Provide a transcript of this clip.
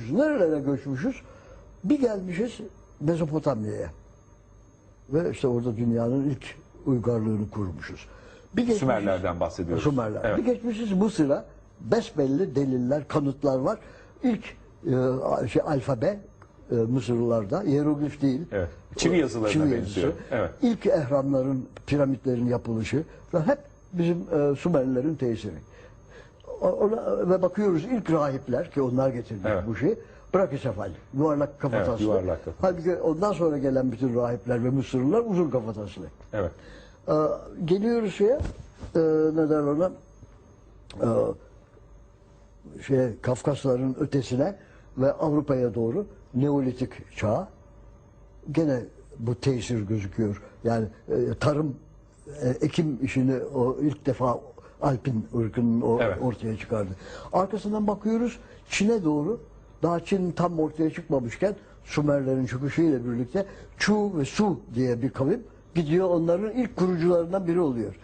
göçmüşüz. Nerelere göçmüşüz? Bir gelmişiz Mezopotamya'ya. Ve işte orada dünyanın ilk uygarlığını kurmuşuz. Bir geçmişiz- Sümerlerden bahsediyoruz. Sümerler. Evet. Bir geçmişiz Mısır'a. Besbelli deliller, kanıtlar var. İlk e, şey, alfabe e, Mısırlılarda, hieroglif değil. Evet. Çivi yazılarına Çivi benziyor. yazısı. Evet. İlk ehramların, piramitlerin yapılışı hep bizim e, Sümerlilerin tesiri. Ona, ve bakıyoruz ilk rahipler ki onlar getirdi Evet. bu şeyi. Brakisefal, yuvarlak kafataslı. Evet, yuvarlak kafataslı. Halbuki ondan sonra gelen bütün rahipler ve Mısırlılar uzun kafataslı. Evet. Ee, geliyoruz şeye, e, ne derler ona, Ee, şey, Kafkasların ötesine ve Avrupa'ya doğru Neolitik çağ. Gene bu tesir gözüküyor. Yani e, tarım, e, ekim işini o ilk defa Alpin ırkının o Evet. ortaya çıkardı. Arkasından bakıyoruz Çin'e doğru. Daha Çin tam ortaya çıkmamışken Sümerlerin çıkışıyla birlikte Chu ve Su diye bir kavim gidiyor onların ilk kurucularından biri oluyor.